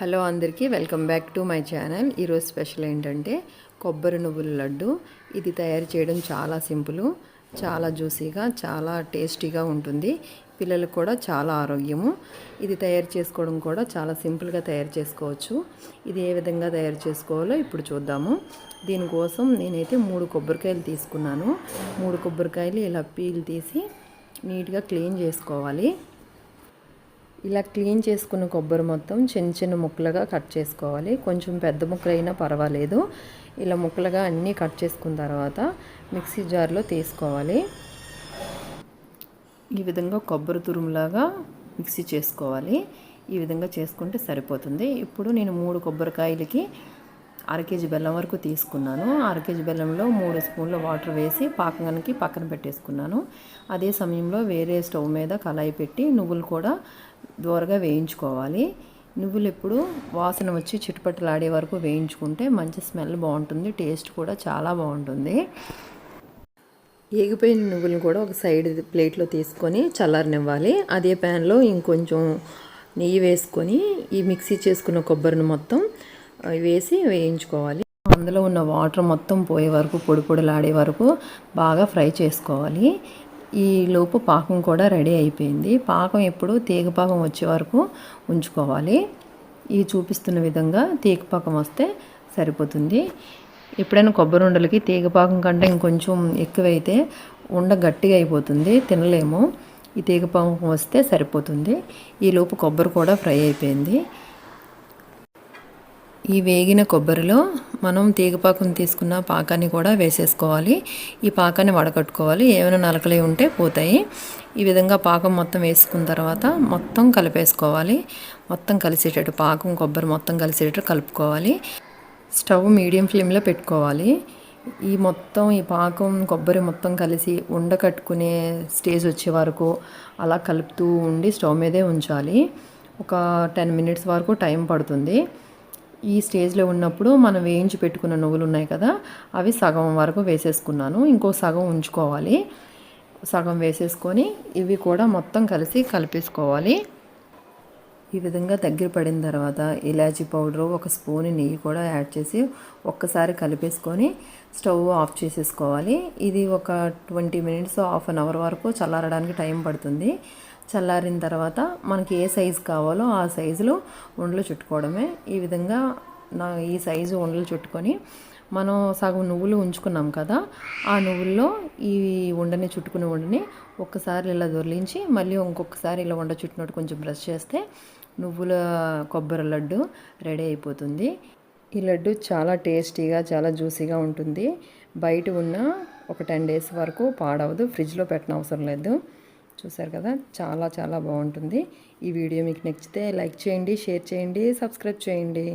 Hello అందరికీ welcome back to my channel. ఈరోజు special ఏంటంటే కొబ్బరి నువ్వుల లడ్డు. ఇది తయారు చేయడం చాలా సింపుల్ చాలా జ్యూసీగా చాలా టేస్టీగా ఉంటుంది. పిల్లలకు కూడా చాలా ఆరోగ్యము. ఇది తయారు చేసుకోవడం కూడా చాలా సింపుల్గా తయారు చేసుకోవచ్చు. ఇది ఏ విధంగా తయారు చేసుకోవాలో ఇప్పుడు చూద్దాము. దీనికోసం నేనైతే మూడు కొబ్బరికాయలు తీసుకున్నాను. మూడు కొబ్బరికాయలు ఇలా పీలు తీసి నీట్గా క్లీన్ చేసుకోవాలి. ఇలా క్లీన్ చేసుకున్న కొబ్బరి మొత్తం చిన్న చిన్న ముక్కలుగా కట్ చేసుకోవాలి. కొంచెం పెద్ద ముక్కలైనా పర్వాలేదు. ఇలా ముక్కలుగా అన్నీ కట్ చేసుకున్న తర్వాత మిక్సీ జార్లో తీసుకోవాలి. ఈ విధంగా కొబ్బరి తురుములాగా మిక్సీ చేసుకోవాలి. ఈ విధంగా చేసుకుంటే సరిపోతుంది. ఇప్పుడు నేను మూడు కొబ్బరికాయలకి అర కేజీ బెల్లం వరకు తీసుకున్నాను. అర కేజీ బెల్లంలో మూడు స్పూన్ల వాటర్ వేసి పాకంగానికి పక్కన పెట్టేసుకున్నాను. అదే సమయంలో వేరే స్టవ్ మీద కళాయి పెట్టి నువ్వులు కూడా దూరగా వేయించుకోవాలి. నువ్వులు ఎప్పుడు వాసన వచ్చి చిట్టుపట్టులాడే వరకు వేయించుకుంటే మంచి స్మెల్ బాగుంటుంది టేస్ట్ కూడా చాలా బాగుంటుంది. ఏగిపోయిన నువ్వులను కూడా ఒక సైడ్ ప్లేట్లో తీసుకొని చల్లారనివ్వాలి. అదే ప్యాన్లో ఇంకొంచెం నెయ్యి వేసుకొని ఈ మిక్సీ చేసుకున్న కొబ్బరిని మొత్తం వేసి వేయించుకోవాలి. అందులో ఉన్న వాటర్ మొత్తం పోయే వరకు పొడి పొడిలాడే వరకు బాగా ఫ్రై చేసుకోవాలి. ఈ లోపు పాకం కూడా రెడీ అయిపోయింది. పాకం ఎప్పుడు తీగపాకం వచ్చే వరకు ఉంచుకోవాలి. ఈ చూపిస్తున్న విధంగా తీగ పాకం వస్తే సరిపోతుంది. ఎప్పుడైనా కొబ్బరి ఉండలకి తీగపాకం కంటే ఇంకొంచెం ఎక్కువైతే ఉండ గట్టిగా అయిపోతుంది. తినలేము. ఈ తీగపాకం వస్తే సరిపోతుంది. ఈ లోపు కొబ్బరి కూడా ఫ్రై అయిపోయింది. ఈ వేగిన కొబ్బరిలో మనం తీగపాకును తీసుకున్న పాకాన్ని కూడా వేసేసుకోవాలి. ఈ పాకాన్ని వడకట్టుకోవాలి. ఏమైనా నలకలే ఉంటే పోతాయి. ఈ విధంగా పాకం మొత్తం వేసుకున్న తర్వాత మొత్తం కలిపేసుకోవాలి. మొత్తం కలిసేటట్టు పాకం కొబ్బరి మొత్తం కలిసేటట్టు కలుపుకోవాలి. స్టవ్ మీడియం ఫ్లేమ్లో పెట్టుకోవాలి. ఈ మొత్తం ఈ పాకం కొబ్బరి మొత్తం కలిసి ఉండకట్టుకునే స్టేజ్ వచ్చే వరకు అలా కలుపుతూ ఉండి స్టవ్ మీదే ఉంచాలి. ఒక టెన్ మినిట్స్ వరకు టైం పడుతుంది. ఈ స్టేజ్లో ఉన్నప్పుడు మనం వేయించి పెట్టుకున్న నువ్వులు ఉన్నాయి కదా అవి సగం వరకు వేసేసుకున్నాను. ఇంకో సగం ఉంచుకోవాలి. సగం వేసేసుకొని ఇవి కూడా మొత్తం కలిసి కలిపేసుకోవాలి. ఈ విధంగా దగ్గర పడిన తర్వాత ఇలాచీ పౌడరు ఒక స్పూన్ నెయ్యి కూడా యాడ్ చేసి ఒక్కసారి కలిపేసుకొని స్టవ్ ఆఫ్ చేసేసుకోవాలి. ఇది ఒక twenty minutes half an hour వరకు చల్లారడానికి టైం పడుతుంది. చల్లారిన తర్వాత మనకి ఏ సైజు కావాలో ఆ సైజులో ఉండలు చుట్టుకోవడమే. ఈ విధంగా నా ఈ సైజు ఉండలు చుట్టుకొని మనం సగం నువ్వులు ఉంచుకున్నాం కదా ఆ నువ్వుల్లో ఈ ఉండని చుట్టుకుని ఉండని ఒక్కసారి ఇలా దొరిలించి మళ్ళీ ఇంకొకసారి ఇలా ఉండ చుట్టినట్టు కొంచెం బ్రష్ చేస్తే నువ్వుల కొబ్బరి లడ్డు రెడీ అయిపోతుంది. ఈ లడ్డు చాలా టేస్టీగా చాలా జ్యూసీగా ఉంటుంది. బయట ఉన్న ఒక టెన్ డేస్ వరకు పాడవదు ఫ్రిడ్జ్లో పెట్టిన అవసరం లేదు. చూసారు కదా? చాలా చాలా బాగుంటుంది. ఈ వీడియో మీకు నచ్చితే లైక్ చేయండి షేర్ చేయండి సబ్స్క్రైబ్ చేయండి.